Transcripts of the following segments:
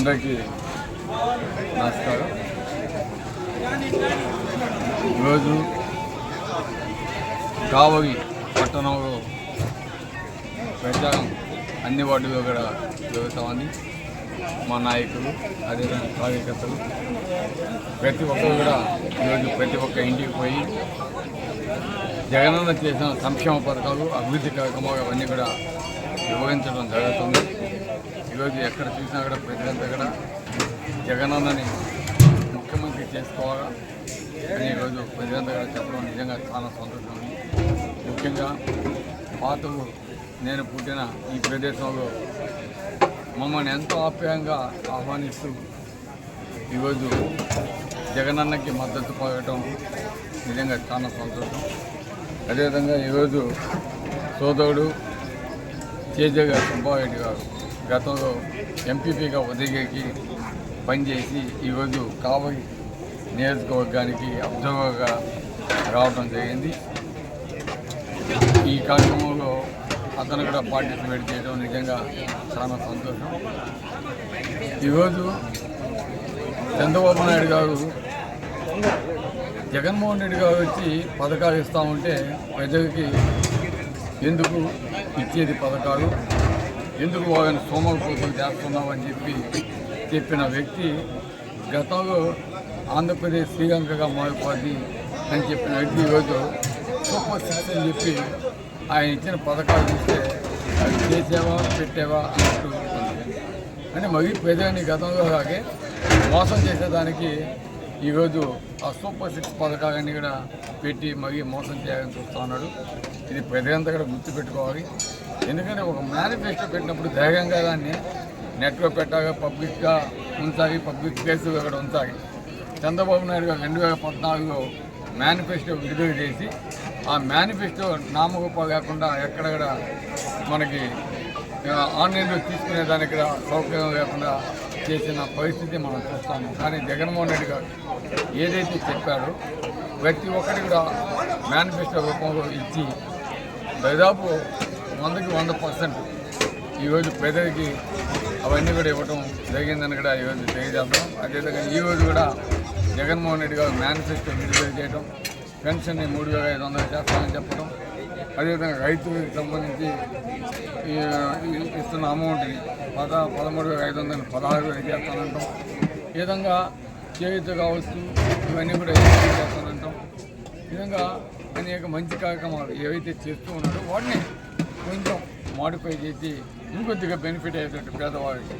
అందరికీ నమస్కారం. ఈరోజు కావగి పట్టణంలో ప్రచారం అన్ని వార్డులో కూడా జరుగుతామని మా నాయకులు అదేవిధంగా కార్యకర్తలు. ప్రతి ఒక్కరు కూడా ఈరోజు ప్రతి ఒక్క ఇంటికి పోయి జగనన్న చేసిన సంక్షేమ పథకాలు అభివృద్ధి కార్యక్రమాలు అవన్నీ కూడా వివరించడం జరుగుతుంది. ఈరోజు ఎక్కడ చూసినా కూడా ప్రజలంతా కూడా జగనన్నని ముఖ్యమంత్రి చేసుకోవాలా అని ఈరోజు ప్రజలంతా కూడా చెప్పడం నిజంగా చాలా సంతోషం. ముఖ్యంగా పాత నేను పుట్టిన ఈ ప్రదేశంలో మమ్మల్ని ఎంతో ఆప్యాయంగా ఆహ్వానిస్తూ ఈరోజు జగనన్నకి మద్దతు పలకటం నిజంగా చాలా సంతోషం. అదేవిధంగా ఈరోజు సోదరుడు తేజ సుబ్బారెడ్డి గారు గతంలో ఎంపీపీగా ఉదయగిరికి పనిచేసి ఈరోజు కావలి నియోజకవర్గానికి అబ్జర్వర్గా రావడం జరిగింది. ఈ కార్యక్రమంలో అతను కూడా పార్టిసిపేట్ చేయడం నిజంగా చాలా సంతోషం. ఈరోజు చంద్రబాబు నాయుడు గారు జగన్మోహన్ రెడ్డి గారు వచ్చి పథకాలు ఇస్తా ఉంటే ప్రజలకి ఎందుకు ఇచ్చేది పథకాలు? ఎందుకు వాళ్ళని సోమరిపోతులు చేస్తున్నామని చెప్పి చెప్పిన వ్యక్తి గతంలో ఆంధ్రప్రదేశ్ శ్రీలంకగా మారిపోద్ది అని చెప్పిన వ్యక్తి ఈరోజు సూపర్ సిక్స్ అని చెప్పి ఆయన ఇచ్చిన పథకాలు చూస్తే అవి చేసేవా పెట్టేవా అన్నట్టు అని మరీ ప్రజలని గతంలో అలాగే మోసం చేసేదానికి ఈరోజు ఆ సూపర్ సిక్స్ పథకాలన్నీ కూడా పెట్టి మరీ మోసం చేయాలని చూస్తూ ఉన్నాడు. ఇది ప్రజలంతా కూడా గుర్తుపెట్టుకోవాలి. ఎందుకంటే ఒక మేనిఫెస్టో పెట్టినప్పుడు ధైర్యంగా దాన్ని నెట్లో పెట్టాలి పబ్లిక్గా ఉంచాలి పబ్లిక్ ప్లేస్గా అక్కడ ఉంచాలి. చంద్రబాబు నాయుడు గారు రెండు వేల పద్నాలుగులో మేనిఫెస్టో విడుదల చేసి ఆ మేనిఫెస్టో నామగొప్ప లేకుండా ఎక్కడక్కడ మనకి ఆన్లైన్లో తీసుకునే దానికి కూడా సౌకర్యం లేకుండా చేసిన పరిస్థితి మనం చూస్తాము. కానీ జగన్మోహన్ రెడ్డి గారు ఏదైతే చెప్పారో ప్రతి ఒక్కరికి కూడా మేనిఫెస్టో రూపంలో ఇచ్చి దాదాపు వందకి వంద పర్సెంట్ ఈరోజు ప్రజలకి అవన్నీ కూడా ఇవ్వటం జరిగిందని కూడా ఈరోజు తెలియజేద్దాం. అదేవిధంగా ఈరోజు కూడా జగన్మోహన్ రెడ్డి గారు మేనిఫెస్టో విడుదల చేయడం పెన్షన్ని మూడు వేల ఐదు వందలు చేస్తామని చెప్పడం అదేవిధంగా రైతులకు సంబంధించి ఇస్తున్న అమౌంట్ని పద పదమూడు వేల ఐదు వందలు పదహారు వేలు చేస్తానంటాం ఈ విధంగా చేయుత కావచ్చు ఇవన్నీ కూడా చేస్తానంటాం. విధంగా అనేక మంచి కార్యక్రమాలు ఏవైతే చేస్తూ ఉన్నారో వాటిని కొంచెం మాడిఫై చేసి ఇంకొద్దిగా బెనిఫిట్ అయ్యేటట్టు పేదవారికి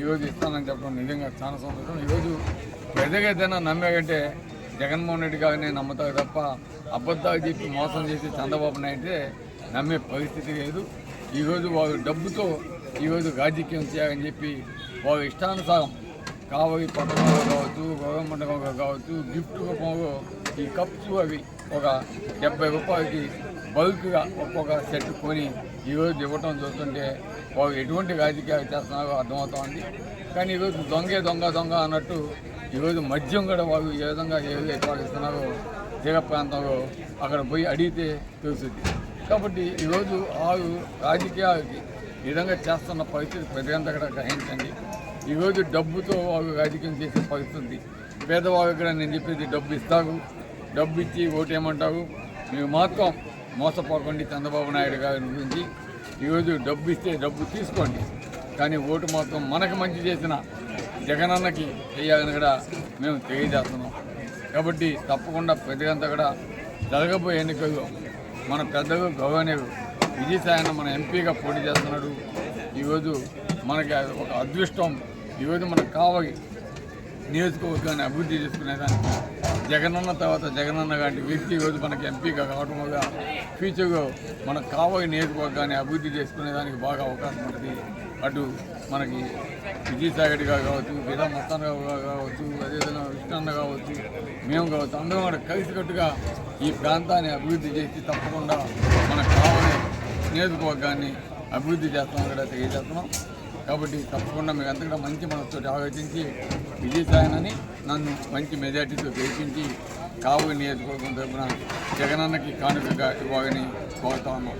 ఈరోజు ఇస్తానని చెప్పడం నిజంగా చాలా సంతోషం. ఈరోజు పెద్దగా ఏదైనా నమ్మేకంటే జగన్మోహన్ రెడ్డి గారిని నమ్ముతారు తప్ప అబద్ధాలు చెప్పి మోసం చేసి చంద్రబాబు నాయుడు నమ్మే పరిస్థితి లేదు. ఈరోజు వారు డబ్బుతో ఈరోజు రాజకీయం చేయాలని చెప్పి వారి ఇష్టానుసారం కావలి పథకంలో కావచ్చు గవర్నమెంట్ కావచ్చు గిఫ్ట్ రూపంలో ఈ కప్స్ అవి ఒక డెబ్బై రూపాయలకి బల్క్గా ఒక్కొక్క సెట్ కొని ఈరోజు ఇవ్వటం చూస్తుంటే వాళ్ళు ఎటువంటి రాజకీయాలు చేస్తున్నారో అర్థమవుతోంది. కానీ ఈరోజు దొంగే దొంగ దొంగ అన్నట్టు ఈరోజు మద్యం కూడా వాళ్ళు ఏ విధంగా ఏ విధంగా ఇస్తున్నారో తీర ప్రాంతంలో అక్కడ పోయి అడిగితే తెలుస్తుంది. కాబట్టి ఈరోజు ఆరు రాజకీయాలకి విధంగా చేస్తున్న పరిస్థితి ప్రజలంతా కూడా గ్రహించండి. ఈరోజు డబ్బుతో వాళ్ళు రాజకీయం చేసే పరిస్థితి పేదవాళ్ళకి కూడా నేను చెప్పేది డబ్బు ఇస్తారు డబ్బు ఇచ్చి ఓటేయమంటారు మీరు మాత్రం మోసపోకండి చంద్రబాబు నాయుడు గారి గురించి. ఈరోజు డబ్బు ఇస్తే డబ్బు తీసుకోండి. కానీ ఓటు మాత్రం మనకు మంచి చేసిన జగనన్నకి చేయాలని కూడా మేము తెలియజేస్తున్నాం. కాబట్టి తప్పకుండా ప్రజలంతా కూడా జరగబోయే ఎన్నికల్లో మన పెద్దలు గౌరవనీయులు విజయసాయన్న మన ఎంపీగా పోటీ చేస్తున్నాడు. ఈరోజు మనకి ఒక అదృష్టం. ఈరోజు మనకు కావాలి. నియోజకవర్గాన్ని అభివృద్ధి చేసుకునేదానికి జగనన్న తర్వాత జగనన్న లాంటి వ్యక్తి ఈరోజు మనకి ఎంపీగా కావడం వల్ల ఫ్యూచర్లో మనకు కావాలి నియోజకవర్గాన్ని అభివృద్ధి చేసుకునేదానికి బాగా అవకాశం ఉంటుంది అటు మనకి విజయసాయి గారు కావచ్చు విధా మస్తాన్ గారు కావచ్చు అదేవిధంగా విష్ణన్న కావచ్చు మేము కావచ్చు అందరం కూడా కలిసికట్టుగా ఈ ప్రాంతాన్ని అభివృద్ధి చేసి తప్పకుండా మనకు కావాలి నియోజకవర్గాన్ని అభివృద్ధి చేస్తామని కూడా తెలియజేస్తున్నాం. కాబట్టి తప్పకుండా మీకు అంతగా మంచి మనసుతో ఆలోచించి విజయసాయనని నన్ను మంచి మెజార్టీతో గెలిపించి కావు నియోజకవర్గం తరఫున జగనన్నకి కానుకగా ఇవ్వాలని కోరుతా ఉన్నాం.